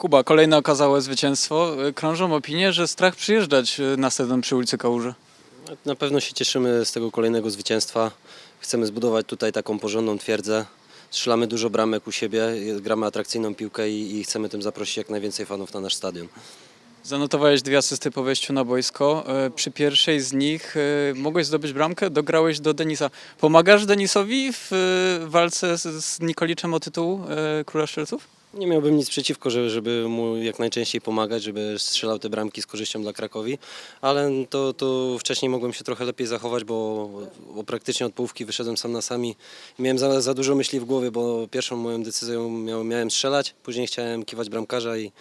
Kuba, kolejne okazałe zwycięstwo. Krążą opinie, że strach przyjeżdżać y, na stadion przy ulicy Kałuży. Na pewno się cieszymy z tego kolejnego zwycięstwa. Chcemy zbudować tutaj taką porządną twierdzę. Strzelamy dużo bramek u siebie, gramy atrakcyjną piłkę i, i chcemy tym zaprosić jak najwięcej fanów na nasz stadion. Zanotowałeś dwie asysty po wejściu na boisko. Y, Przy pierwszej z nich y, mogłeś zdobyć bramkę, dograłeś do Denisa. Pomagasz Denisowi w walce z, Nikoliczem o tytuł Króla Strzelców? Nie miałbym nic przeciwko, żeby, żeby mu jak najczęściej pomagać, żeby strzelał te bramki z korzyścią dla Krakowi, ale to, to wcześniej mogłem się trochę lepiej zachować, bo, bo praktycznie od połówki wyszedłem sam na sami. Miałem za, za dużo myśli w głowie, bo pierwszą moją decyzją miał, miałem strzelać, później chciałem kiwać bramkarza i,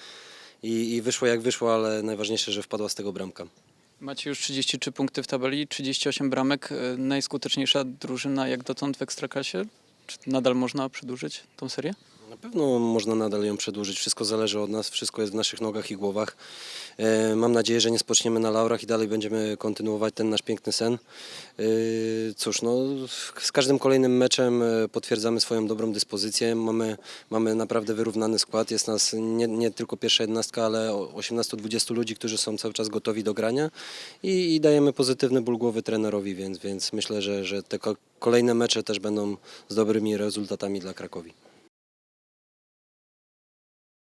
i, i wyszło jak wyszło, ale najważniejsze, że wpadła z tego bramka. Macie już 33 punkty w tabeli, 38 bramek. y, Najskuteczniejsza drużyna jak dotąd w Ekstraklasie. Czy nadal można przedłużyć tą serię? Na pewno można nadal ją przedłużyć. Wszystko zależy od nas, wszystko jest w naszych nogach i głowach. E, Mam nadzieję, że nie spoczniemy na laurach i dalej będziemy kontynuować ten nasz piękny sen. E, Cóż, no, z każdym kolejnym meczem e, potwierdzamy swoją dobrą dyspozycję. Mamy, mamy naprawdę wyrównany skład. Jest nas nie, nie tylko pierwsza jednostka, ale o- 18-20 ludzi, którzy są cały czas gotowi do grania i, i dajemy pozytywny ból głowy trenerowi, więc, więc myślę, że, że te ko- kolejne mecze też będą z dobrymi rezultatami dla Krakowi.